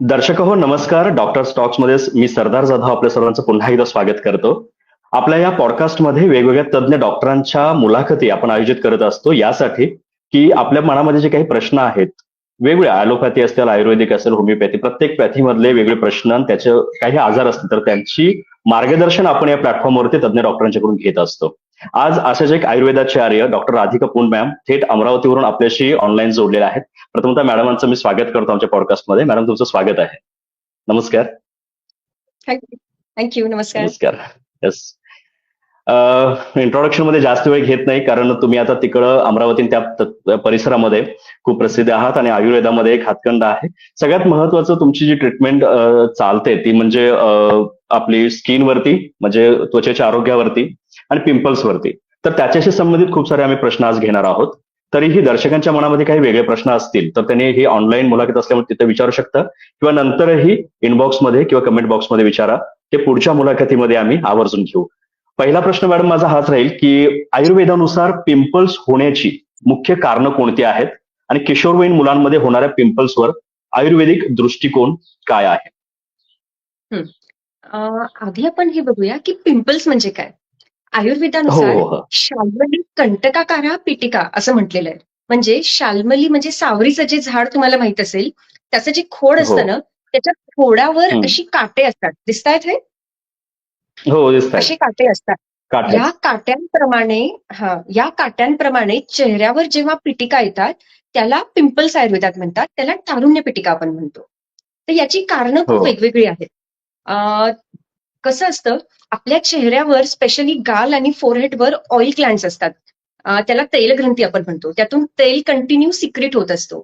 दर्शक हो नमस्कार. डॉक्टर स्टॉक्समध्ये मी सरदार जाधव आपल्या सर्वांचं पुन्हा एकदा स्वागत करतो. आपल्या या पॉडकास्टमध्ये वेगवेगळ्या तज्ज्ञ डॉक्टरांच्या मुलाखती आपण आयोजित करत असतो. यासाठी की आपल्या मनामध्ये जे काही प्रश्न आहेत वेगवेगळ्या ॲलोपॅथी असेल आयुर्वेदिक असेल होमिओपॅथी प्रत्येक पॅथीमधले वेगळे प्रश्न त्याचे काही आजार असतील तर त्यांची मार्गदर्शन आपण या प्लॅटफॉर्मवरती तज्ज्ञ डॉक्टरांच्याकडून घेत असतो. आज असेच एक आयुर्वेदाचार्य डॉक्टर राधिका पुन मॅम थेट अमरावतीवरून आपल्याशी ऑनलाईन जोडलेले आहेत. प्रथमतः मॅडमांचं मी स्वागत करतो आमच्या पॉडकास्टमध्ये मॅडम तुमचं स्वागत आहे. नमस्कार. थँक्यू नमस्कार. नमस्कार. येस इंट्रोडक्शनमध्ये जास्त वेळ घेत नाही कारण तुम्ही आता तिकडं अमरावती त्या परिसरामध्ये खूप प्रसिद्ध आहात आणि आयुर्वेदामध्ये एक हातखंड आहे. सगळ्यात महत्वाचं तुमची जी ट्रीटमेंट चालते ती म्हणजे आपली स्किनवरती म्हणजे त्वचेच्या आरोग्यावरती आणि पिंपल्सवरती तर त्याच्याशी संबंधित खूप सारे आम्ही प्रश्न आज घेणार आहोत. तरीही दर्शकांच्या मनामध्ये काही वेगळे प्रश्न असतील तर त्यांनी ही ऑनलाईन मुलाखत असल्यामुळे तिथे विचारू शकता. किंवा नंतरही इनबॉक्समध्ये किंवा कमेंट बॉक्समध्ये विचारा. ते पुढच्या मुलाखतीमध्ये आम्ही आवर्जून घेऊ. पहिला प्रश्न मॅडम माझा हाच राहील की आयुर्वेदानुसार पिंपल्स होण्याची मुख्य कारणं कोणती आहेत? आणि किशोरवयीन मुलांमध्ये होणाऱ्या पिंपल्सवर आयुर्वेदिक दृष्टिकोन काय आहे? आधी आपण हे बघूया की पिंपल्स म्हणजे काय? आयुर्वेदानुसार हो हो. शाल्मली कंटकाकारा पिटिका असं म्हटलेलं आहे. म्हणजे शाल्मली म्हणजे सावरीचं जे झाड तुम्हाला माहीत असेल त्याचं जे खोड हो. असतं ना त्याच्या खोडावर. अशी काटे असतात. दिसतायत हे? हो असे काटे असतात. या काट्यांप्रमाणे हा या काट्यांप्रमाणे चेहऱ्यावर जेव्हा पिटिका येतात त्याला पिंपल्स आयुर्वेदात म्हणतात त्याला तारुण्य पिटिका आपण म्हणतो. तर याची कारणं खूप हो. वेगवेगळी आहेत. अं, कसं असतं आपल्या चेहऱ्यावर स्पेशली गाल आणि फोरहेडवर ऑइल ग्लँड्स असतात. त्याला तेलग्रंथी आपण म्हणतो. त्यातून तेल कंटिन्यू सिक्रेट होत असतो.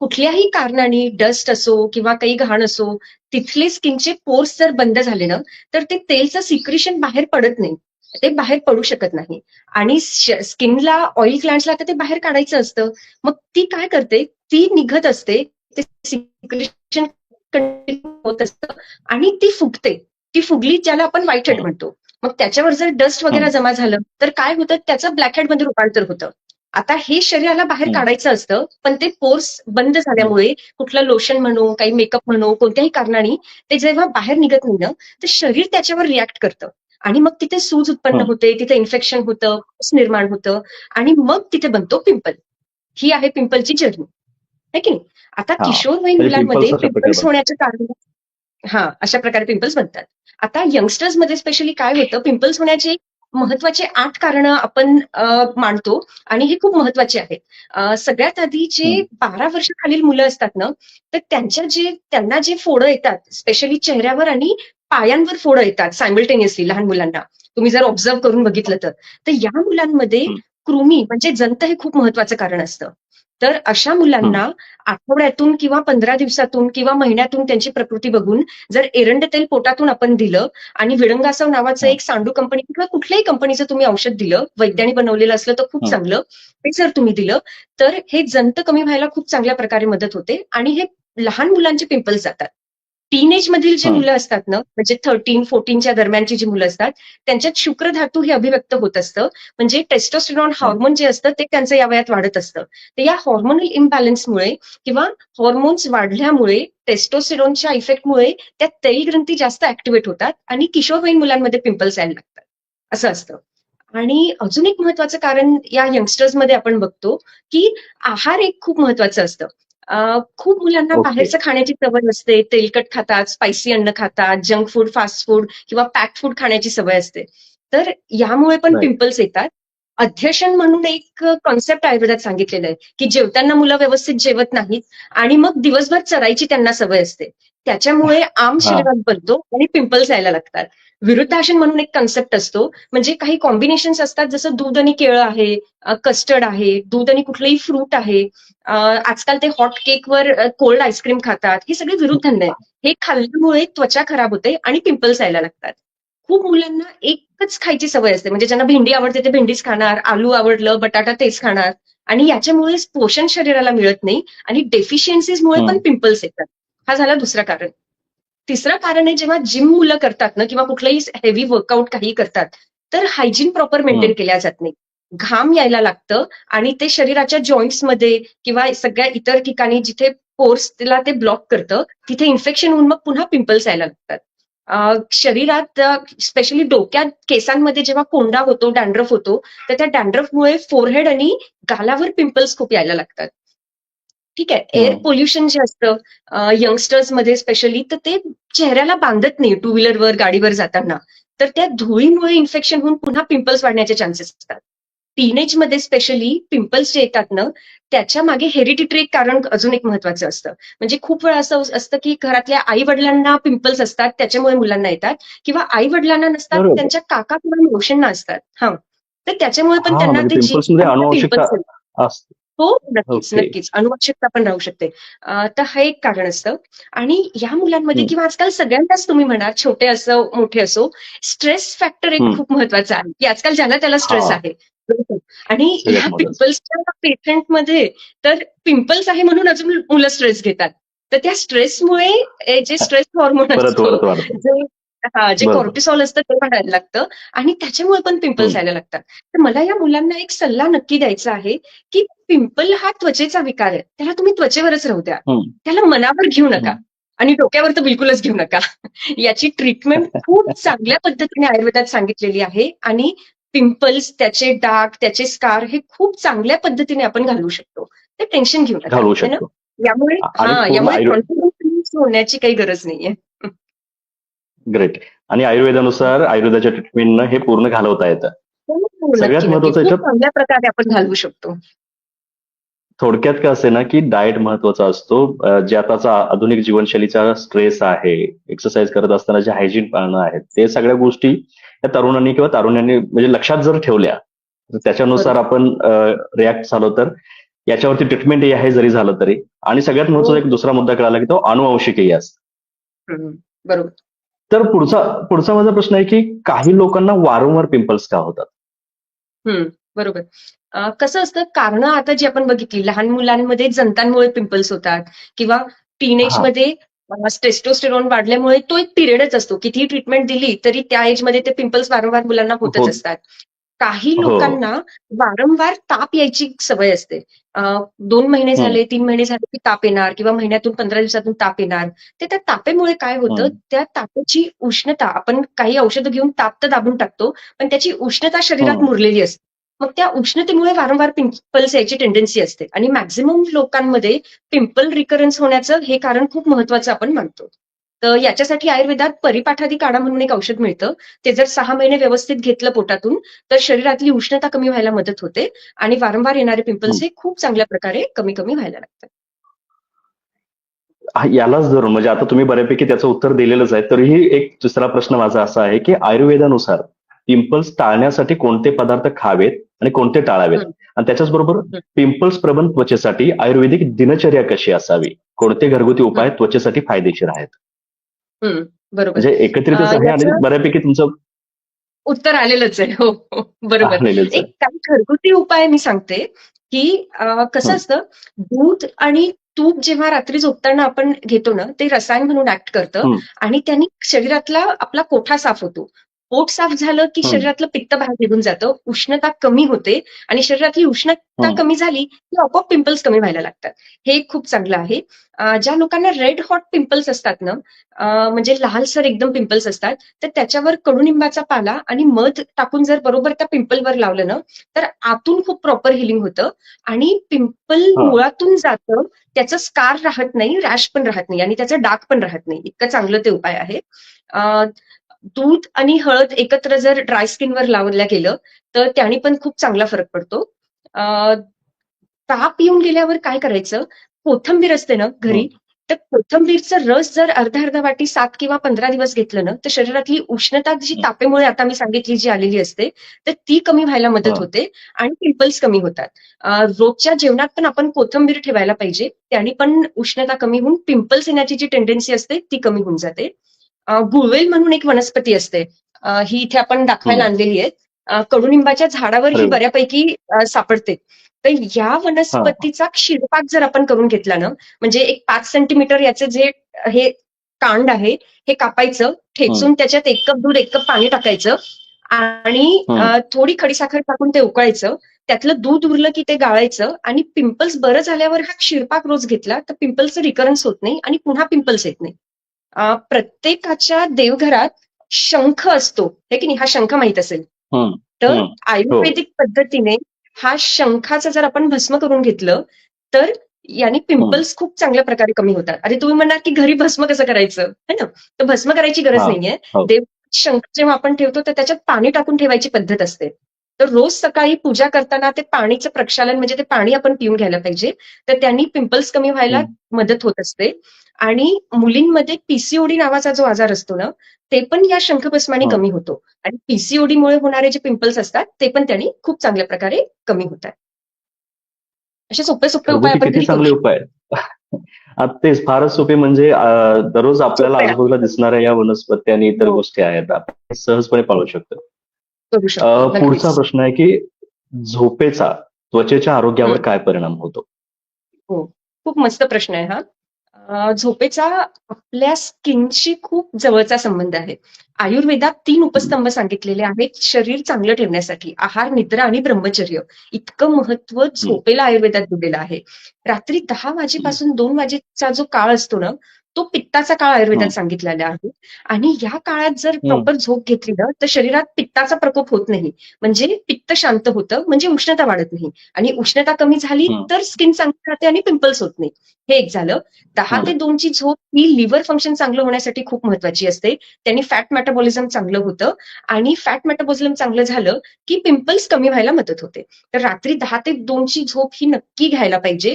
कुठल्याही कारणाने डस्ट असो किंवा काही घाण असो तिथले स्किनचे पोर्स जर बंद झाले ना तर ते तेलचं सिक्रेशन बाहेर पडत नाही. ते बाहेर पडू शकत नाही. आणि स्किनला ऑइल ग्लँड्सला तर ते बाहेर काढायचं असतं. मग ती काय करते? ती निघत असते ते सिक्रेशन होत असतं आणि ती फुगते. ती फुगली ज्याला आपण व्हाईट हेड. म्हणतो मग त्याच्यावर जर डस्ट वगैरे. जमा झालं तर काय होतं त्याचं ब्लॅक हेडमध्ये रूपांतर होतं आता हे शरीराला बाहेर. काढायचं असतं पण ते पोर्स बंद झाल्यामुळे कुठलं लोशन म्हणू काही मेकअप म्हणू कोणत्याही कारणाने ते जेव्हा बाहेर निघत नाही ना तर शरीर त्याच्यावर रिॲक्ट करतं आणि मग तिथे सूज उत्पन्न. होते तिथे इन्फेक्शन होतं पस निर्माण होतं आणि मग तिथे बनतो पिंपल ही आहे पिंपलची जर्नी है की नाही आता. किशोरवयीन मुलांमध्ये पिंपल्स होण्याचं कारण हा अशा प्रकारे पिंपल्स बनतात. आता यंगस्टर्समध्ये स्पेशली काय होतं? पिंपल्स होण्याचे महत्त्वाचे आठ कारणं आपण मांडतो आणि हे खूप महत्त्वाचे आहेत. सगळ्यात आधी जे. बारा वर्षाखालील मुलं असतात ना तर त्यांच्या जे त्यांना जे फोडं येतात स्पेशली चेहऱ्यावर आणि पायांवर फोडं येतात सायमल्टेनियसली लहान मुलांना. तुम्ही जर ऑब्झर्व करून बघितलं तर. या मुलांमध्ये. कृमी म्हणजे जंत हे खूप महत्वाचं कारण असतं. तर अशा मुलांना आठवड्यातून किंवा पंधरा दिवसातून किंवा महिन्यातून त्यांची प्रकृती बघून जर एरंड तेल पोटातून आपण दिलं आणि विडंगासव नावाचं. एक सांडू कंपनी किंवा कुठल्याही कंपनीचं तुम्ही औषध दिलं वैद्याने बनवलेलं असलं तर खूप. चांगलं ते जर तुम्ही दिलं तर हे जंत कमी व्हायला खूप चांगल्या प्रकारे मदत होते आणि हे लहान मुलांचे पिंपल्स जातात टीनेज मधील जे. मुलं असतात ना म्हणजे थर्टीन फोर्टीनच्या दरम्यानची जी मुलं असतात त्यांच्यात शुक्र धातू हे अभिव्यक्त होत असतं. म्हणजे टेस्टोस्टेरॉन हॉर्मोन जे असतं ते त्यांचं या वयात वाढत असतं. तर या हॉर्मोनल इम्बॅलन्समुळे किंवा हॉर्मोन्स वाढल्यामुळे टेस्टोस्टेरॉनच्या इफेक्टमुळे त्या तैलग्रंथी जास्त ऍक्टिव्हेट होतात आणि किशोरवयीन मुलांमध्ये पिंपल्स यायला लागतात. असं असतं. आणि अजून एक महत्वाचं कारण या यंगस्टर्समध्ये आपण बघतो की आहार एक खूप महत्वाचं असतं. खूप मुलांना. बाहेरचं खाण्याची सवय असते. तेलकट खातात स्पायसी अन्न खातात जंक फूड फास्ट फूड किंवा पॅक फूड खाण्याची सवय असते. तर यामुळे पण. पिंपल्स येतात. अध्यशन म्हणून एक कॉन्सेप्ट आयुर्वेदात सांगितलेलं आहे की जेवताना मुलं व्यवस्थित जेवत नाहीत आणि मग दिवसभर चरायची त्यांना सवय असते. त्याच्यामुळे आम शरीरात बनतो आणि पिंपल्स यायला लागतात. विरुद्धासन म्हणून एक कन्सेप्ट असतो. म्हणजे काही कॉम्बिनेशन्स असतात. जसं दूध आणि केळं आहे कस्टर्ड आहे दूध आणि कुठलंही फ्रूट आहे आजकाल ते हॉट केकवर कोल्ड आईस्क्रीम खातात. हे सगळे विरुद्धांना आहे हे खाल्ल्यामुळे त्वचा खराब होते आणि पिंपल्स यायला लागतात. खूप मुलांना एकच खायची सवय असते. म्हणजे ज्यांना भेंडी आवडते ते भेंडीच खाणार आलू आवडलं बटाटा तेच खाणार. आणि याच्यामुळे पोषण शरीराला मिळत नाही आणि डेफिशियन्सीजमुळे पण. पिंपल्स येतात. हा झाला दुसरा कारण. तिसरं कारण आहे जेव्हा जिम मुलं करतात ना किंवा कुठलंही हेवी वर्कआउट काही करतात तर हायजीन प्रॉपर मेंटेन. केल्या जात नाही. घाम यायला लागतं आणि ते शरीराच्या जॉईंट्समध्ये किंवा सगळ्या इतर ठिकाणी जिथे पोर्सला ते ब्लॉक करतं तिथे इन्फेक्शन होऊन मग पुन्हा पिंपल्स यायला लागतात. शरीरात स्पेशली डोक्यात केसांमध्ये जेव्हा कोंडा होतो डॅन्ड्रफ होतो तर त्या डॅन्ड्रफमुळे फोरहेड आणि गालावर पिंपल्स खूप यायला लागतात. ठीक आहे एअर हम्म. पोल्युशन जे असतं यंगस्टर्समध्ये स्पेशली तर ते चेहऱ्याला बांधत नाही टू व्हीलरवर गाडीवर जाताना. तर त्या धुळीमुळे इन्फेक्शन होऊन पुन्हा पिंपल्स वाढण्याचे चान्सेस असतात. टीनेजमध्ये स्पेशली पिंपल्स जे येतात ना त्याच्यामागे हेरिडिटरी कारण अजून एक महत्वाचं असतं. म्हणजे खूप वेळा असं असतं की घरातल्या आई वडिलांना पिंपल्स असतात त्याच्यामुळे मुलांना येतात. किंवा आई वडिलांना नसतात. त्यांच्या काका किंवा मावशींना असतात हा. तर त्याच्यामुळे पण हा, त्यांना म्हणजे ते हो नक्कीच. नक्कीच अनुवंशिकता पण राहू शकते अं, तर हे एक कारण असतं आणि या मुलांमध्ये हम्म. किंवा आजकाल सगळ्यांनाच तुम्ही म्हणा छोटे असो मोठे असो स्ट्रेस फॅक्टर एक हम्म. खूप महत्त्वाचा आहे की आजकाल ज्याला त्याला स्ट्रेस. आहे बरोबर. आणि सगळ्यात ह्या महत्वाचं. पिंपल्सच्या पेशंटमध्ये तर पिंपल्स आहे म्हणून अजून मुलं स्ट्रेस घेतात तर त्या स्ट्रेसमुळे जे स्ट्रेस हॉर्मोन परत असतो परत वाढतं जे हा जे. कॉर्टिसॉल असतं ते वाढायला लागतं आणि त्याच्यामुळे पण पिंपल्स. यायला लागतात. तर मला या मुलांना एक सल्ला नक्की द्यायचा आहे की पिंपल हा त्वचेचा विकार आहे. त्याला तुम्ही त्वचेवरच राहू द्या. त्याला मनावर घेऊ नका. आणि डोक्यावर तर बिलकुलच घेऊ नका. याची ट्रीटमेंट खूप चांगल्या पद्धतीने आयुर्वेदात सांगितलेली आहे आणि पिंपल्स त्याचे डाग त्याचे स्कार हे खूप चांगल्या पद्धतीने आपण घालवू शकतो. ते टेन्शन घेऊ नका. यामुळे हा यामुळे कॉन्फिडन्स होण्याची काही गरज नाहीये. ग्रेट आणि आयुर्वेदानुसार आयुर्वेदाच्या ट्रीटमेंटनं हे पूर्ण घालवता येतं. हो, हो, सगळ्यात याच्यात- चांगल्या प्रकारे आपण घालवू शकतो. थोडक्यात काय असे ना की डाएट महत्त्वाचा असतो. जे आताचा आधुनिक जीवनशैलीचा स्ट्रेस आहे एक्सरसाइज करत असताना जे हायजीन पाळणं आहेत ते सगळ्या गोष्टी या तरुणांनी किंवा तारुण्यांनी म्हणजे लक्षात जर ठेवल्या तर त्याच्यानुसार आपण रिॲक्ट झालो तर याच्यावरती ट्रीटमेंट आहे जरी झालं तरी. आणि सगळ्यात महत्त्वाचा एक दुसरा मुद्दा कळाला की तो अनुवंशिकही असतो. बरोबर. तर पुढचा पुढचा माझा प्रश्न आहे की काही लोकांना वारंवार पिंपल्स का होतात बरोबर कसं असतं कारण आता जी आपण बघितली लहान मुलांमध्ये जंतांमुळे पिंपल्स होतात किंवा टीनेज हा. मध्ये टेस्टोस्टेरॉन वाढल्यामुळे तो एक पिरियडच असतो किती ट्रीटमेंट दिली तरी त्या एजमध्ये ते पिंपल्स वारंवार मुलांना होतच होत. असतात काही हो. लोकांना वारंवार ताप यायची सवय असते. दोन महिने झाले तीन महिने झाले की ताप येणार किंवा महिन्यातून पंधरा दिवसातून ताप येणार. ते त्या तापेमुळे काय होतं. त्या तापाची उष्णता आपण काही औषधं घेऊन ताप तर दाबून टाकतो पण त्याची उष्णता शरीरात. मुरलेली असते. मग त्या उष्णतेमुळे वारंवार पिंपल्स यायची टेंडन्सी असते. आणि मॅक्झिमम लोकांमध्ये पिंपल रिकरन्स होण्याचं हे कारण खूप महत्वाचं आपण मानतो. तर याच्यासाठी आयुर्वेदात परिपाठादी काढा म्हणून एक औषध मिळतं. ते जर सहा महिने व्यवस्थित घेतलं पोटातून तर शरीरातली उष्णता कमी व्हायला मदत होते आणि वारंवार येणारे पिंपल्स हे खूप चांगल्या प्रकारे कमी कमी व्हायला लागतात. यालाच धरून म्हणजे आता तुम्ही बऱ्यापैकी त्याचं उत्तर दिलेलंच आहे. तरीही एक दुसरा प्रश्न माझा असा आहे की आयुर्वेदानुसार पिंपल्स टाळण्यासाठी कोणते पदार्थ खावेत आणि कोणते टाळावेत. आणि त्याच्याच बरोबर पिंपल्स प्रबंध त्वचेसाठी आयुर्वेदिक दिनचर्या कशी असावी? कोणते घरगुती उपाय त्वचेसाठी फायदेशीर आहेत? हम्म, बरोबर. म्हणजे एकत्रितच अं, आहे आणि याचं- बऱ्यापैकी तुमचं उत्तर आलेलंच आहे. हो हो बरोबर. आलेलंच आहे. एक काही घरगुती उपाय मी सांगते की अं, कसं हं. असतं दूध आणि तूप जेव्हा रात्री झोपताना आपण घेतो ना ते रसायन म्हणून ऍक्ट करतं हं. आणि त्यांनी शरीरातला आपला कोठा साफ होतो. पोट साफ झालं की. शरीरातलं पित्त बाहेर निघून जातं उष्णता कमी होते आणि शरीरातली उष्णता. कमी झाली की आपोआप पिंपल्स कमी व्हायला लागतात हे खूप चांगलं आहे ज्या लोकांना रेड हॉट पिंपल्स असतात ना म्हणजे लालसर एकदम पिंपल्स असतात तर त्याच्यावर कडुनिंबाचा पाला आणि मध टाकून जर बरोबर त्या पिंपलवर लावलं ना तर आतून खूप प्रॉपर हिलिंग होतं आणि पिंपल. मुळातून जातं त्याचं स्कार राहत नाही रॅश पण राहत नाही आणि त्याचं डाग पण राहत नाही इतकं चांगलं ते उपाय आहे दूध आणि हळद एकत्र जर ड्राय स्किनवर लावल्या गेलं तर त्याने पण खूप चांगला फरक पडतो. ताप येऊन गेल्यावर काय करायचं? कोथंबीर असते ना घरी तर कोथंबीरचं रस जर अर्धा अर्धा वाटी सात किंवा पंधरा दिवस घेतलं ना तर शरीरातली उष्णता जी हं. तापेमुळे आता मी सांगितली जी आलेली असते तर ती कमी व्हायला मदत हा. होते आणि पिंपल्स कमी होतात. रोजच्या जेवणात पण आपण कोथंबीर ठेवायला पाहिजे त्याने पण उष्णता कमी होऊन पिंपल्स येण्याची जी टेंडन्सी असते ती कमी होऊन जाते. गुळवेल म्हणून एक वनस्पती असते. ही इथे आपण दाखवायला. आणलेली आहे. कडुनिंबाच्या झाडावर ही. बऱ्यापैकी सापडते. तर या वनस्पतीचा क्षीरपाक जर आपण करून घेतला ना म्हणजे एक पाच सेंटीमीटर याचे जे हे कांड आहे हे कापायचं ठेचून त्याच्यात एक कप दूध एक कप पाणी टाकायचं आणि थोडी खडीसाखर टाकून ते उकळायचं. त्यातलं दूध उरलं की ते गाळायचं आणि पिंपल्स बरं झाल्यावर हा क्षीरपाक रोज घेतला तर पिंपल्सचं रिकरन्स होत नाही आणि पुन्हा पिंपल्स येत नाही. प्रत्येकाच्या देवघरात शंख असतो. हे की नाही? हा शंख माहीत असेल. हं, तर हं. आयुर्वेदिक पद्धतीने हा शंखाचं जर आपण भस्म करून घेतलं तर याने पिंपल्स खूप चांगल्या प्रकारे कमी होतात. अरे तुम्ही म्हणणार की घरी भस्म कसं करायचं? है ना? तर भस्म करायची गरज हा, नाहीये. हो. देव शंख जेव्हा आपण ठेवतो तर त्याच्यात पाणी टाकून ठेवायची पद्धत असते. तर रोज सकाळी पूजा करताना ते पाणीचं प्रक्षालन म्हणजे ते पाणी आपण पिऊन घ्यायला पाहिजे तर त्यांनी पिंपल्स कमी व्हायला. मदत होत असते आणि मुलींमध्ये पीसीओडी नावाचा जो आजार असतो ना ते पण या शंखभस्माने हं. कमी होतो आणि पीसीओडी मुळे होणारे जे पिंपल्स असतात ते पण त्यांनी खूप चांगल्या प्रकारे कमी होतात असे सोपे सोपे उपाय आपण चांगले उपाय तेच फारच सोपे म्हणजे दररोज आपल्याला. आजूबाजूला दिसणाऱ्या या वनस्पती आणि इतर हो. गोष्टी आहेत आपण सहजपणे पाळू शकतो करू शकतो. पुढचा प्रश्न आहे की झोपेचा त्वचेच्या आरोग्यावर हं. काय परिणाम होतो? खूप मस्त प्रश्न आहे हा. झोपेचा आपल्या स्किनशी खूप जवळचा संबंध आहे. आयुर्वेदात तीन उपस्तंभ सांगितलेले आहेत शरीर चांगलं ठेवण्यासाठी आहार निद्रा आणि ब्रह्मचर्य. इतकं महत्त्व झोपेला आयुर्वेदात दिलेलं आहे. रात्री दहा वाजेपासून दोन वाजेचा जो काळ असतो ना तो पित्ताचा काळ हं. आयुर्वेदात सांगितलेला आहे. आणि या काळात जर हं. प्रॉपर झोप घेतली ना तर शरीरात पित्ताचा प्रकोप होत नाही. म्हणजे पित्त शांत होतं म्हणजे उष्णता वाढत नाही. आणि उष्णता कमी झाली हं. तर स्किन चांगली राहते आणि पिंपल्स होत नाही हे एक झालं. दहा हं. ते दोनची झोप ही लिव्हर फंक्शन चांगलं होण्यासाठी खूप महत्वाची असते. त्यांनी फॅट मेटाबॉलिझम चांगलं होतं. आणि फॅट मेटाबॉलिझम चांगलं झालं की पिंपल्स कमी व्हायला मदत होते. तर रात्री दहा ते दोनची झोप ही नक्की घ्यायला पाहिजे.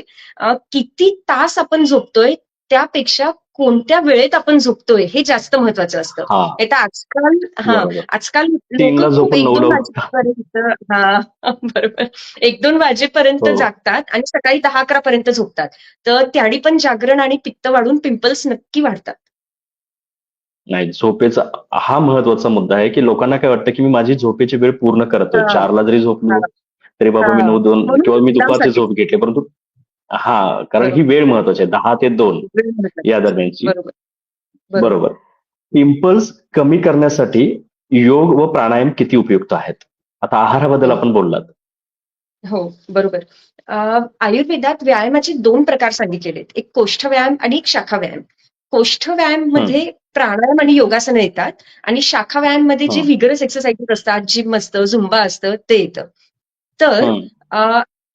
किती तास आपण झोपतोय त्यापेक्षा कोणत्या वेळेत आपण झोपतोय हे जास्त महत्वाचं असतं आता आजकाल हा आजकाल लोक एक दोन वाजेपर्यंत हा बरोबर एक दोन वाजेपर्यंत. जागतात आणि सकाळी दहा अकरा पर्यंत झोपतात तर त्याने पण जागरण आणि पित्त वाढून पिंपल्स नक्की वाढतात नाही झोपेचा हा महत्त्वाचा मुद्दा आहे की लोकांना काय वाटतं की मी माझी झोपेची वेळ पूर्ण करतोय. चारला जरी झोपलो. तरी बाबा मी. नऊ दोन किंवा मी दुपारची झोप घेतली परंतु हा कारण ही वेळ महत्वाची आहे. दहा ते दोन या दरम्यानची. बरोबर. बरोबर. पिंपल्स कमी करण्यासाठी योग व प्राणायाम किती उपयुक्त आहेत? आता आहाराबद्दल आपण बोललात. हो बरोबर. आयुर्वेदात व्यायामाचे दोन प्रकार सांगितलेले आहेत. एक कोष्ठ व्यायाम आणि एक शाखा व्यायाम. कोष्ठ व्यायाममध्ये प्राणायाम आणि योगासनं येतात आणि शाखा व्यायाममध्ये जे. विगरस एक्सरसाइजेस असतात जिम असतं झुंबा असतं ते येतं. तर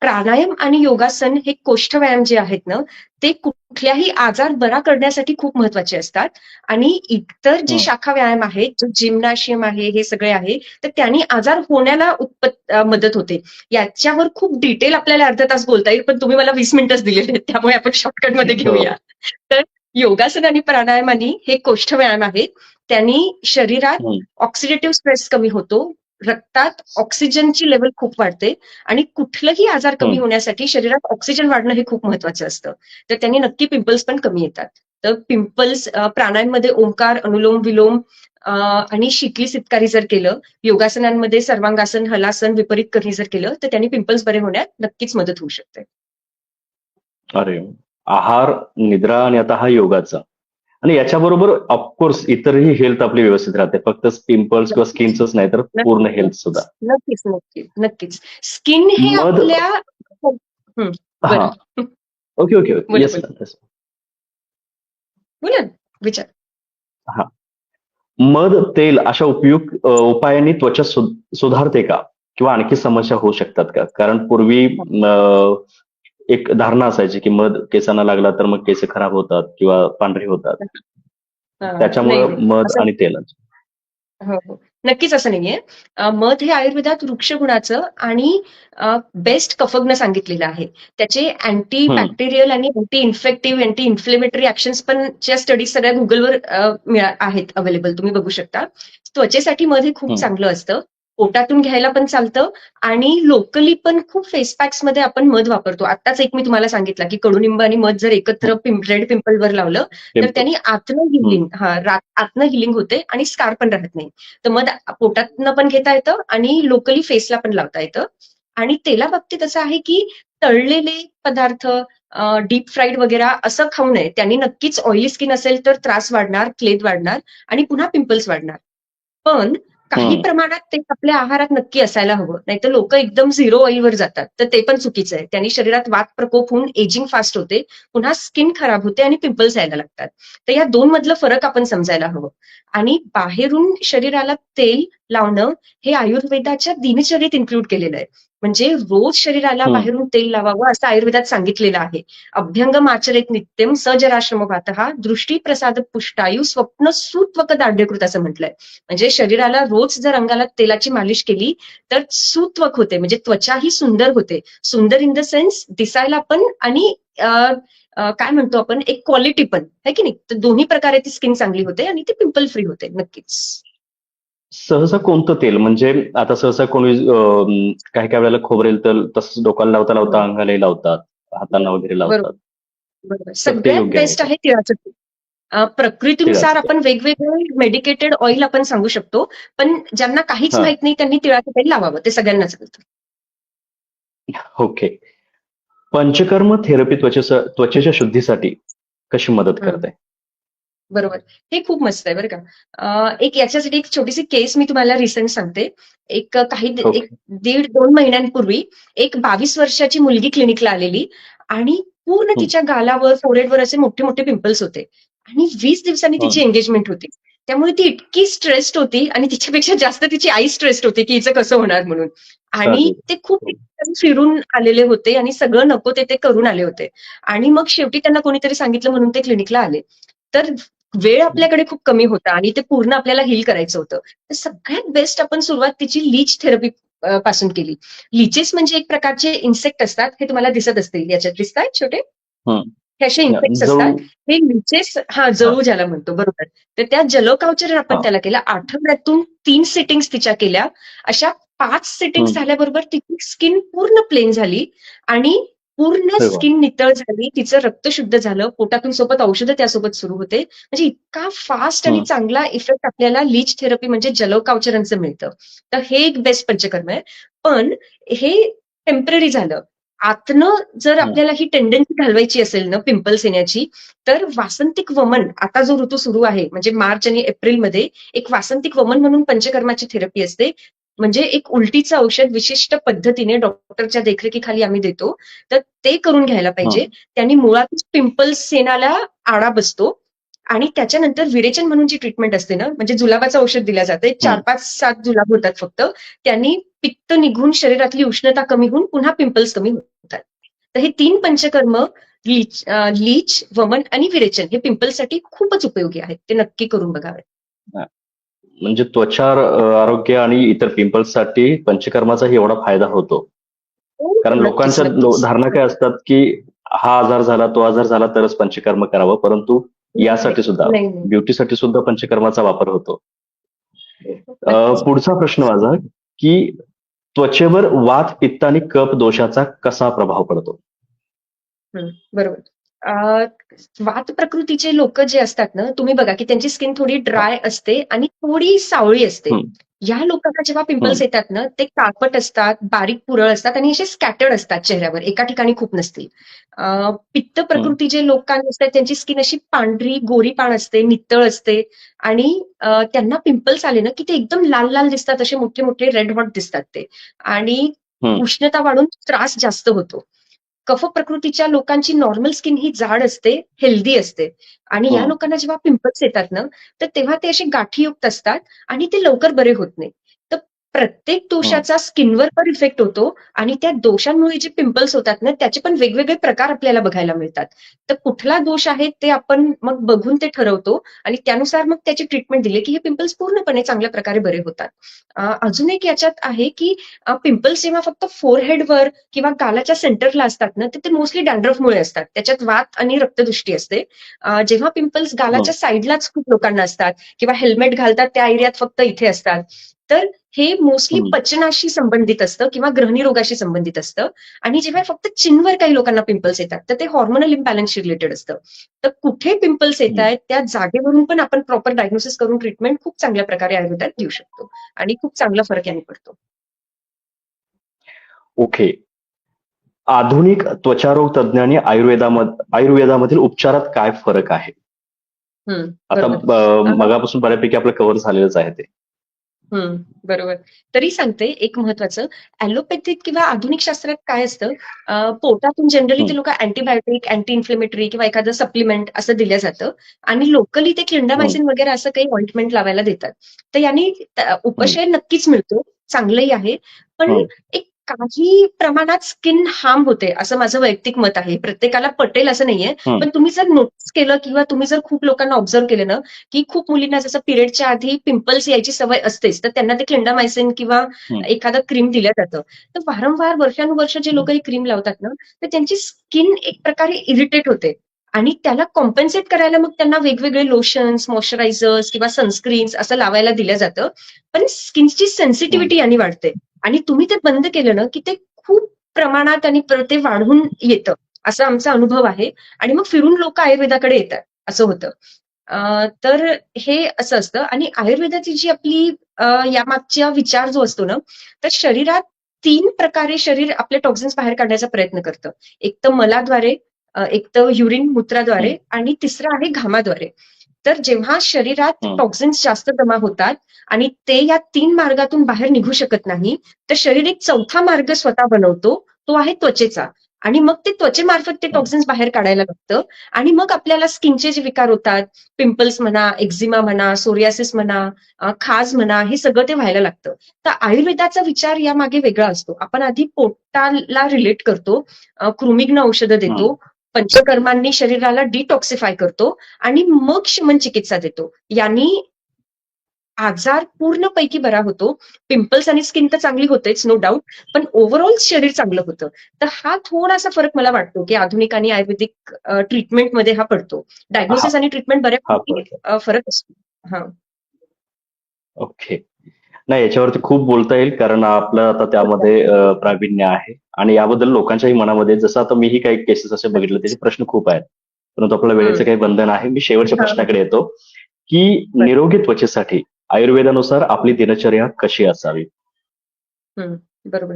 प्राणायाम आणि योगासन हे कोष्ठ व्यायाम जे आहेत ना ते कुठल्याही आजार बरा करण्यासाठी खूप महत्त्वाचे असतात. आणि इतर जे हं. शाखा व्यायाम आहेत जो जिम्नॅशियम आहे हे सगळे आहे तर त्यांनी आजार होण्याला उत्पत मदत होते. याच्यावर खूप डिटेल आपल्याला अर्धा तास बोलता येईल पण तुम्ही मला वीस मिनिटच दिलेले आहेत त्यामुळे आपण शॉर्टकटमध्ये घेऊया. तर योगासन आणि प्राणायामानी हे कोष्ठ व्यायाम आहेत. त्यांनी शरीरात हं. ऑक्सिडेटिव्ह स्ट्रेस कमी होतो रक्तात ऑक्सिजनची लेवल खूप वाढते आणि कुठलंही आजार कमी. होण्यासाठी शरीरात ऑक्सिजन वाढणं हे खूप महत्वाचं असतं. तर त्यांनी नक्की पिंपल्स पण कमी येतात. तर पिंपल्स प्राणायाममध्ये ओंकार अनुलोम विलोम आणि शिकली सितकारी जर केलं योगासनांमध्ये सर्वांगासन हलासन विपरीत करणी जर केलं तर त्यांनी पिंपल्स बरे होण्यात नक्कीच मदत होऊ शकते. अरे आहार निद्रा आणि आता हा योगाचा. आणि याच्याबरोबर ऑफकोर्स इतरही हेल्थ आपली व्यवस्थित राहते. फक्त पिंपल्स किंवा स्किनच नाही तर पूर्ण हेल्थ सुद्धा. नक्कीच नक्कीच नक्कीच. स्किन हे आपल्या हा. ओके ओके बोला, विचार. मध तेल अशा उपयुक्त उपायांनी त्वचा सुधारते का? किंवा आणखी समस्या होऊ शकतात का? कारण पूर्वी एक धारणा असायची की मध केसांना लागला तर मग केस खराब होतात किंवा पांढरे होतात. त्याच्यामुळे. मध आणि तेल हो हो. नक्कीच असं नाहीये. मध हे आयुर्वेदात वृक्ष गुणाचं आणि बेस्ट कफग्न सांगितलेलं आहे. त्याचे अँटी. बॅक्टेरियल आणि anti infective anti inflammatory actions पण च्या स्टडीज सगळ्या गुगलवर आहेत अवेलेबल तुम्ही बघू शकता. त्वचेसाठी मध हे खूप. चांगलं असतं. पोटातून घ्यायला पण चालतं आणि लोकली पण खूप फेस पॅक्समध्ये आपण मध वापरतो. आताच एक मी तुम्हाला सांगितलं की कडुनिंब आणि मध जर एकत्र रेड पिंपलवर लावलं तर त्यांनी आतनं हिलिंग हा आतनं हिलिंग होते आणि स्कार पण राहत नाही. तर मध पोटातनं पण घेता येतं आणि लोकली फेसला पण लावता येतं. आणि तेला बाबतीत असं आहे की तळलेले पदार्थ डीप फ्राईड वगैरे असं खाऊ नये. त्यांनी नक्कीच ऑइली स्किन असेल तर त्रास वाढणार क्लेद वाढणार आणि पुन्हा पिंपल्स वाढणार. पण काही. प्रमाणात ते आपल्या आहारात नक्की असायला हवं. नाहीतर लोक एकदम झिरो ऑइलवर जातात. तर ते पण चुकीचं आहे. त्यांनी शरीरात वात प्रकोप होऊन एजिंग फास्ट होते. पुन्हा स्किन खराब होते आणि पिंपल्स यायला लागतात. तर या दोन मधलं फरक आपण समजायला हवं. आणि बाहेरून शरीराला तेल लावणं हे आयुर्वेदाच्या दिनचर्येत इन्क्लूड केलेलं आहे. म्हणजे रोज शरीराला. बाहेरून तेल लावावं असं आयुर्वेदात सांगितलेलं आहे. अभ्यंगम आचरेत नित्यम सजराश्रम हा दृष्टी प्रसाद पुष्टायू स्वप्न सुत्वक दाढ्यकृत असं म्हटलंय. म्हणजे शरीराला रोज जर अंगाला तेलाची मालिश केली तर सुत्वक होते. म्हणजे त्वचा ही सुंदर होते. सुंदर इन द सेन्स दिसायला पण आणि काय म्हणतो आपण? एक क्वालिटी पण. है की नाही? तर दोन्ही प्रकारे ती स्किन चांगली होते आणि ती पिंपल फ्री होते. नक्कीच. सहसा कोणतं तेल? म्हणजे आता सहसा कोणी अं, काही काही वेळेला खोबरेल तेल तसंच डोक्याला लावता लावता अंगालाही लावतात हातांना वगैरे लावतात. बरोबर सगळ्यात योग्य बेस्ट आहे. आहे तिळाचं तेल अं, प्रकृतीनुसार तिळाचं आपण वेगवेगळे मेडिकेटेड ऑइल आपण सांगू शकतो पण ज्यांना काहीच हा. माहीत नाही त्यांनी तिळाचं तेल लावावं ते सगळ्यांना चालतं ओके. पंचकर्म थेरपी त्वचेस त्वचेच्या शुद्धीसाठी कशी मदत. करते बरोबर. हे खूप मस्त आहे बरं का. एक याच्यासाठी एक छोटीशी केस मी तुम्हाला रिसेंट सांगते. एक काही. एक दीड दोन महिन्यांपूर्वी एक बावीस वर्षाची मुलगी क्लिनिकला आलेली आणि पूर्ण. तिच्या गालावर फोरेडवर असे मोठे मोठे पिंपल्स होते. आणि वीस दिवसांनी तिची एंगेजमेंट होती. त्यामुळे ती इतकी स्ट्रेस्ड होती आणि तिच्यापेक्षा जास्त तिची आई स्ट्रेस्ड होती की हिचं कसं होणार म्हणून. आणि. ते खूप फिरून आलेले होते आणि सगळं नको ते ते करून आले होते. आणि मग शेवटी त्यांना कोणीतरी सांगितलं म्हणून ते क्लिनिकला आले. तर वेळ आपल्याकडे खूप कमी होता आणि ते पूर्ण आपल्याला हील करायचं होतं. तर सगळ्यात बेस्ट आपण सुरुवात तिची लीच थेरपी पासून केली. लिचेस म्हणजे एक प्रकारचे इन्सेक्ट असतात हे तुम्हाला दिसत असतील. याच्यात दिसतात छोटे? हं. असे इन्सेक्ट असतात. हे लिचेस हा जळू ज्याला म्हणतो बरोबर. तर त्या जलोकावचर आपण हा. त्याला केला. आठवड्यातून तीन सिटिंग्स तिच्या केल्या. अशा पाच सिटिंग्स. झाल्याबरोबर तिची स्किन पूर्ण प्लेन झाली आणि पूर्ण वा. स्किन नितळ झाली तिचं रक्त शुद्ध झालं पोटातून सोबत औषधं त्यासोबत सुरू होते म्हणजे इतका फास्ट आणि हं. चांगला इफेक्ट आपल्याला लीच थेरपी म्हणजे जलोकावचरांचं मिळतं तर हे एक बेस्ट पंचकर्म आहे पण हे टेंपररी झालं आतनं जर हं. आपल्याला ही टेंडन्सी घालवायची असेल ना पिंपल्स येण्याची तर वासंतिक वमन आता जो ऋतू सुरू आहे म्हणजे मार्च आणि एप्रिलमध्ये एक वासंतिक वमन म्हणून पंचकर्माची थेरपी असते म्हणजे एक उलटीचं औषध विशिष्ट पद्धतीने डॉक्टरच्या देखरेखीखाली आम्ही देतो. तर ते करून घ्यायला पाहिजे. त्यांनी मुळातच पिंपल्स येण्याला आळा बसतो. आणि त्याच्यानंतर विरेचन म्हणून जी ट्रीटमेंट असते ना म्हणजे जुलाबाचं औषध दिलं जातं. चार पाच सात जुलाब होतात फक्त. त्यांनी पित्त निघून शरीरातली उष्णता कमी होऊन पुन्हा पिंपल्स कमी होतात. तर हे तीन पंचकर्म लीच लीच वमन आणि विरेचन हे पिंपल्ससाठी खूपच उपयोगी आहेत. ते नक्की करून बघावे. म्हणजे त्वचा आरोग्य आणि इतर पिंपल्ससाठी पंचकर्माचाही एवढा फायदा होतो. कारण नक्कीच, लोकांच्या धारणा काय असतात की हा आजार झाला तो आजार झाला तरच पंचकर्म करावं परंतु यासाठी सुद्धा. ब्युटीसाठी सुद्धा पंचकर्माचा वापर होतो. पुढचा प्रश्न माझा की त्वचेवर वात पित्त आणि कप दोषाचा कसा प्रभाव पडतो? बरोबर. वात प्रकृतीचे लोक जे असतात ना तुम्ही बघा की त्यांची स्किन थोडी ड्राय असते आणि थोडी सावळी असते. या लोकांना जेव्हा पिंपल्स येतात ना ते काळपट असतात बारीक पुरळ असतात आणि असे स्कॅटर्ड असतात चेहऱ्यावर. एका ठिकाणी खूप नसतील. पित्त प्रकृती जे लोकांना असतात त्यांची स्किन अशी पांढरी गोरीपाण असते नितळ असते आणि त्यांना पिंपल्स आले ना की ते एकदम लाल लाल दिसतात असे मोठे मोठे रेड हॉट दिसतात ते. आणि. उष्णता वाढून त्रास जास्त होतो. कफ प्रकृतीच्या लोकांची नॉर्मल स्किन ही जाड असते हेल्दी असते आणि या हं. लोकांना जेव्हा पिंपल्स येतात ना तर तेव्हा ते असे गाठीयुक्त असतात आणि ते लवकर बरे होत नाही प्रत्येक दोषाचा स्किनवर पण इफेक्ट होतो आणि त्या दोषांमुळे जे पिंपल्स होतात ना त्याचे पण वेगवेगळे प्रकार आपल्याला बघायला मिळतात. तर कुठला दोष आहे ते आपण मग बघून ते ठरवतो आणि त्यानुसार मग त्याची ट्रीटमेंट दिली की हे पिंपल्स पूर्णपणे चांगल्या प्रकारे बरे होतात. अजून एक याच्यात आहे की पिंपल्स जेव्हा फक्त फोरहेडवर किंवा गालाच्या सेंटरला असतात ना ते मोस्टली डॅन्ड्रफमुळे असतात. त्याच्यात वात आणि रक्तदृष्टी असते. जेव्हा पिंपल्स गालाच्या साईडलाच खूप लोकांना असतात किंवा हेल्मेट घालतात त्या एरियात फक्त इथे असतात. तर हे मोस्टली. पचनाशी संबंधित असतं किंवा ग्रहणी रोगाशी संबंधित असतं. आणि जेव्हा फक्त चिनवर काही लोकांना पिंपल्स येतात तर ते हॉर्मोनल इम्बॅलन्सशी रिलेटेड असतं. तर कुठे पिंपल्स येत आहेत त्या जागेवरून पण आपण प्रॉपर डायग्नोसिस करून ट्रीटमेंट खूप चांगल्या प्रकारे आयुर्वेदात देऊ शकतो. आणि खूप चांगला फरक याने पडतो. ओके आधुनिक त्वचारोग तज्ञ आणि आयुर्वेदामध्ये आयुर्वेदामधील उपचारात काय फरक आहे? आता मगापासून बऱ्यापैकी आपलं कव्हर झालेलंच आहे ते. हम्म, बरोबर. तरी सांगते एक महत्वाचं ॲलोपॅथिक किंवा आधुनिक शास्त्रात काय असतं अ, पोटातून जनरली ते हं. लोकं अँटिबायोटिक, अँटी इन्फ्लेमेटरी किंवा एखादं सप्लिमेंट असं दिलं जातं आणि लोकली ते क्लिंडामायसिन वगैरे असं काही ऑइंटमेंट लावायला देतात. तर यानी त उपशय नक्कीच मिळतो, चांगलंही आहे. पण हं. एक काही प्रमाणात स्किन हार्म होते, असं माझं वैयक्तिक मत आहे. प्रत्येकाला पटेल असं नाहीये. पण तुम्ही जर नोटीस केलं किंवा तुम्ही जर खूप लोकांना ऑब्झर्व्ह केलं ना, की खूप मुलींना जसं पिरियडच्या आधी पिंपल्स यायची सवय असतेच, तर त्यांना ते क्लिंडामायसिन किंवा. एखादं क्रीम दिलं जातं. तर वारंवार वर्षानुवर्ष जे लोकं ही क्रीम लावतात ना, तर त्यांची स्किन एक प्रकारे इरिटेट होते आणि त्याला कॉम्पेन्सेट करायला मग त्यांना वेगवेगळे लोशन्स, मॉइश्चरायझर्स किंवा सनस्क्रीन्स असं लावायला दिलं जातं. पण स्किनची सेन्सिटिव्हिटी यानी वाढते आणि तुम्ही ते बंद केलं ना, की ते खूप प्रमाणात आणि ते वाढून येतं, असा आमचा अनुभव आहे आणि मग फिरून लोकं आयुर्वेदाकडे येतात, असं होतं. तर हे असं असतं आणि आयुर्वेदाची जी आपली अ, यामागचा विचार जो असतो ना, तर शरीरात 3 प्रकारे शरीर आपले टॉक्सिन्स बाहेर काढण्याचा प्रयत्न करतं. एक तर मलाद्वारे, एक तर युरिन मूत्राद्वारे. आणि तिसरं आहे घामाद्वारे. तर जेव्हा शरीरात. टॉक्सिन्स जास्त जमा होतात आणि ते या 3 मार्गातून बाहेर निघू शकत नाही, तर शरीर एक चौथा मार्ग स्वतः बनवतो, तो आहे त्वचेचा आणि मग ते त्वचेमार्फत ते. टॉक्सिन्स बाहेर काढायला लागतं आणि मग आपल्याला स्किनचे जे विकार होतात, पिंपल्स म्हणा, एक्झिमा म्हणा, सोरियासिस म्हणा, खाज म्हणा, हे सगळं ते व्हायला लागतं. तर आयुर्वेदाचा विचार यामागे वेगळा असतो. आपण आधी पोटाला रिलेट करतो, अ, कृमिघ्न औषधं देतो. पंचकर्मांनी शरीराला डिटॉक्सिफाय करतो आणि मग शमनचिकित्सा देतो. यानी आजार पूर्णपैकी बरा होतो. पिंपल्स आणि स्किन तर चांगली होतेच नो डाउट, पण ओव्हरऑल शरीर चांगलं होतं. तर हा थोडासा फरक मला वाटतो, की आधुनिक आणि आयुर्वेदिक ट्रीटमेंटमध्ये हा पडतो. डायग्नोसिस. आणि ट्रीटमेंट बऱ्यापैकी फरक असतो. हां. ओके. नाही याच्यावरती खूप बोलता येईल कारण आपलं आता त्यामध्ये प्रावीण्य आहे आणि याबद्दल लोकांच्याही मनामध्ये जसं आता मीही काही केसेस असे बघितले त्याचे प्रश्न खूप आहेत. परंतु आपल्या वेळेचं. काही बंधन आहे. मी शेवटच्या. प्रश्नाकडे येतो, की. निरोगी त्वचेसाठी आयुर्वेदानुसार आपली दिनचर्या कशी असावी? बरोबर.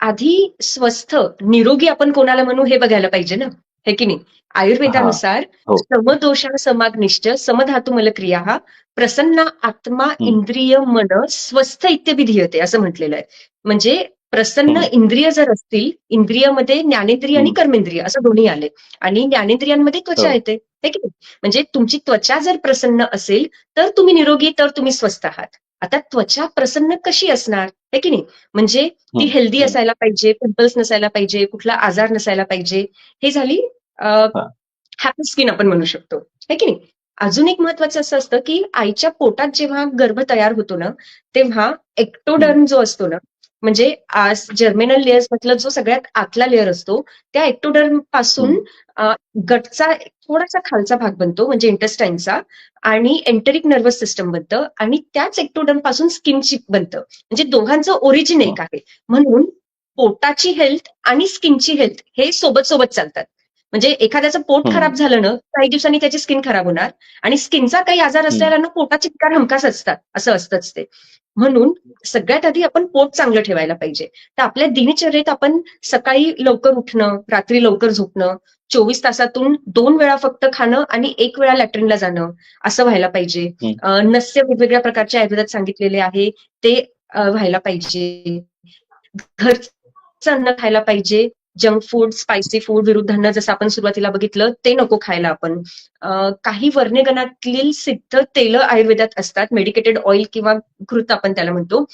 आधी स्वस्थ, निरोगी आपण कोणाला म्हणू हे बघायला पाहिजे ना, हे की नाही? हां. आयुर्वेदानुसार हो. समदोषा समाग्निश्च समधातुमल क्रियाः प्रसन्न आत्मा हं. इंद्रिय मन स्वस्थ इत्यभिधीयते असं म्हटलेलं आहे. म्हणजे प्रसन्न हं. इंद्रिय जर असतील, इंद्रियामध्ये ज्ञानेंद्रिय आणि हं. कर्मेंद्रिय असं दोन्ही आले आणि ज्ञानेंद्रियांमध्ये त्वचा हो. येते, हे की नाही? म्हणजे तुमची त्वचा जर प्रसन्न असेल, तर तुम्ही निरोगी, तर तुम्ही स्वस्थ आहात. आता त्वचा प्रसन्न कशी असणार, हे की नाही? म्हणजे ती हेल्दी. असायला पाहिजे, पिंपल्स नसायला पाहिजे, कुठला आजार नसायला पाहिजे. हे झाली. हॅपी स्किन आपण म्हणू शकतो, हे की नाही? अजून एक महत्वाचं असं असतं, की आईच्या पोटात जेव्हा गर्भ तयार होतो ना, तेव्हा. एक्टोडर्म जो असतो ना, म्हणजे आज जर्मिनल लेयर्स मधला जो सगळ्यात आतला लेयर असतो, त्या एक्टोडर्मपासून गटचा थोडासा खालचा भाग बनतो म्हणजे इंटेस्टाइनचा आणि एंटरिक नर्व्हस सिस्टम बनतं आणि त्याच एक्टोडर्मपासून स्किन चिप बनतं. म्हणजे दोघांचं ओरिजिन. एक आहे. म्हणून पोटाची हेल्थ आणि स्किनची हेल्थ हे सोबत-सोबत चालतात. म्हणजे एखाद्याचं पोट. खराब झालं ना, काही दिवसांनी त्याची स्किन खराब होणार आणि स्किनचा काही आजार. असलेल्यांना पोटाचे विकार हमखास असतात. असं असतंच ते. म्हणून सगळ्यात आधी आपण पोट चांगलं ठेवायला पाहिजे. तर आपल्या दिनचर्येत आपण सकाळी लवकर उठणं, रात्री लवकर झोपणं, 24 तासातून 2 वेळा फक्त खाणं आणि 1 वेळा लॅट्रिनला जाणं, असं व्हायला पाहिजे. नस्य वेगवेगळ्या प्रकारच्या आयुर्वेदात सांगितलेले आहे, ते व्हायला पाहिजे. घरचं अन्न खायला पाहिजे. जंक फूड, स्पायसी फूड, विरुद्धान्न जसं आपण सुरुवातीला बघितलं, ते नको खायला आपण. काही वर्णगणातील सिद्ध तेलं आयुर्वेदात असतात, मेडिकेटेड ऑइल किंवा घृत आपण त्याला म्हणतो,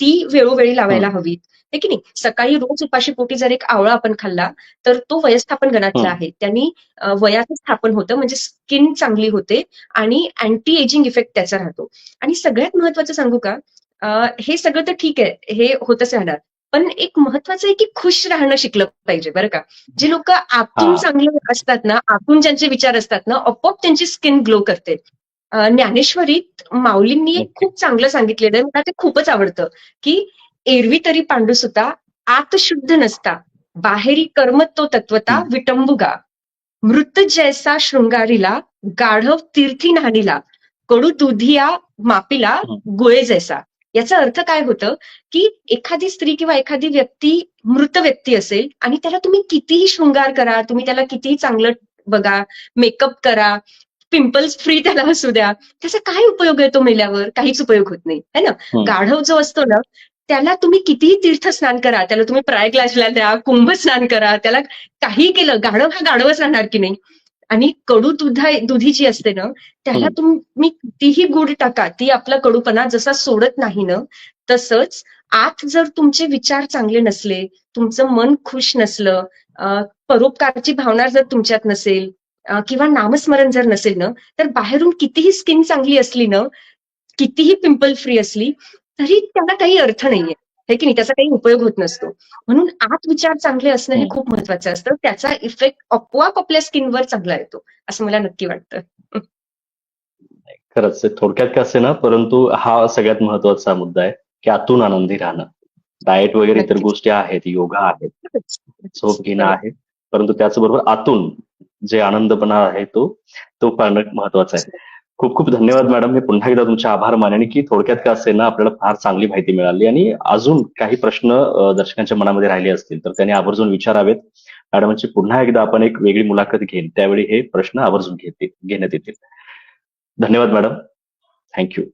ती वेळोवेळी लावायला. हवीत, हे की नाही? सकाळी रोज उपाशी पोटी जर एक आवळा आपण खाल्ला, तर तो वयस्थापन गणातला. आहे. त्यांनी वयाचं स्थापन होतं म्हणजे स्किन चांगली होते आणि अँटी एजिंग इफेक्ट त्याचा राहतो. आणि सगळ्यात महत्वाचं सांगू का? हे सगळं तर ठीक आहे, हे होतच राहणार. पण एक महत्वाचं आहे, की खुश राहणं शिकलं पाहिजे बरं का. जी लोकं आतून. चांगले असतात ना, आतून ज्यांचे विचार असतात ना, आपोआप त्यांची स्किन ग्लो करते. ज्ञानेश्वरीत माऊलींनी एक. खूप चांगलं सांगितलेलं आहे, मला ते खूपच आवडतं, की "एरवी तरी पांडुसुता, आत शुद्ध नसता, बाहेरी कर्म तो तत्वता. विटंबुगा. मृत जैसा शृंगारीला, गाढव तीर्थी न्हाणीला, कडू दुधिया मापीला. गुळे जैसा." याचा अर्थ काय होतं, की एखादी स्त्री किंवा एखादी व्यक्ती मृत व्यक्ती असेल आणि त्याला तुम्ही कितीही शृंगार करा, तुम्ही त्याला कितीही चांगलं बघा, मेकअप करा, पिंपल्स फ्री त्याला असू द्या त्याचा काय उपयोग आहे तो मेल्यावर? काहीच उपयोग होत नाही है ना. गाढव जो असतो ना त्याला तुम्ही कितीही तीर्थ स्नान करा त्याला तुम्ही प्रायग्लासला द्या कुंभ स्नान करा त्याला काही केलं गाढव हा गाढवच राहणार की नाही? आणि कडू दुधा दुधी जी असते ना त्याला. तुम्ही कितीही गुड टाका ती आपला कडूपणा जसा सोडत नाही ना तसंच आत जर तुमचे विचार चांगले नसले तुमचं मन खुश नसलं परोपकारची भावना जर तुमच्यात नसेल किंवा नामस्मरण जर नसेल ना तर बाहेरून कितीही स्किन चांगली असली ना कितीही पिंपल फ्री असली तरी त्याला काही अर्थ नाहीये हे की नाही त्याचा काही उपयोग होत नसतो म्हणून आत विचार चांगले असणं हे हम्म. खूप महत्वाचं असतं त्याचा इफेक्ट आपोआप आपल्या स्किनवर चांगला येतो असं मला नक्की वाटतं खरंच. थोडक्यात का असे ना परंतु हा सगळ्यात महत्त्वाचा मुद्दा आहे की आतून आनंदी राहणं डाएट वगैरे इतर. गोष्टी आहेत योगा आहेत झोप घेणं. आहे परंतु त्याचबरोबर आतून जे आनंदपणा आहे तो तो पाहणं महत्वाचं आहे खूप खूप धन्यवाद मॅडम. मी पुन्हा एकदा तुमचे आभार मानेन की थोडक्यात का असेल ना आपल्याला फार चांगली माहिती मिळाली आणि अजून काही प्रश्न दर्शकांच्या मनामध्ये राहिले असतील तर त्यांनी आवर्जून विचारावेत. मॅडमांची पुन्हा एकदा आपण एक वेगळी मुलाखत घेईन. त्यावेळी हे प्रश्न आवर्जून घेतील घेण्यात येतील. धन्यवाद मॅडम. थँक्यू.